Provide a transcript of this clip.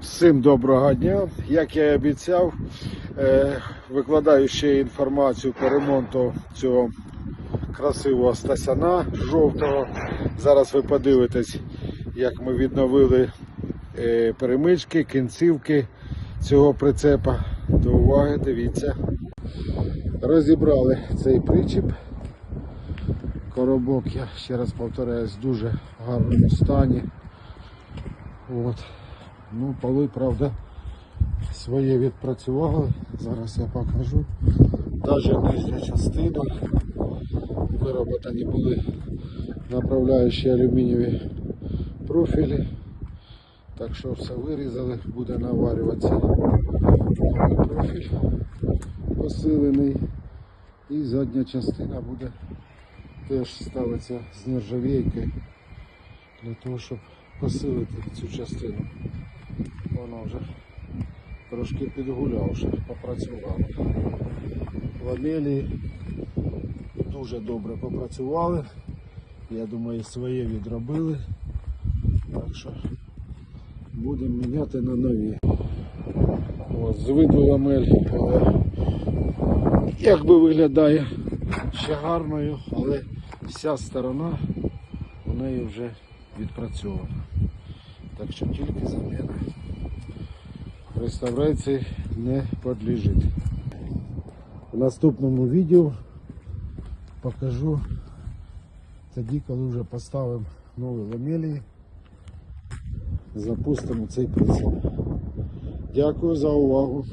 Всім доброго дня. Як я і обіцяв, е, викладаю ще інформацію по ремонту цього красивого стасяна жовтого. Зараз ви подивитесь, як ми відновили е, перемички, кінцівки цього прицепа. До уваги, дивіться. Розібрали цей причіп. Коробок, я ще раз повторяюсь, в дуже гарному стані. От. Ну, поли, правда, своє відпрацювали. Зараз я покажу. Навіть нижня частина вироботані були направляючі алюмінієві профілі. Так що все вирізали, буде наварюватися профіль посилений. І задня частина буде теж ставиться з нержавійки для того, щоб посилити цю частину. Воно вже трошки підгулявши, попрацювало. Ламелі дуже добре попрацювали. Я думаю, своє відробили. Так що будемо міняти на нові. Ось, з виду ламель, але як би виглядає ще гарною, але вся сторона у неї вже відпрацьована. Так що тільки заміна. Реставрації не подлежить. В наступному відео покажу тоді, коли вже поставимо нові ламелі, запустимо цей прицеп. Дякую за увагу.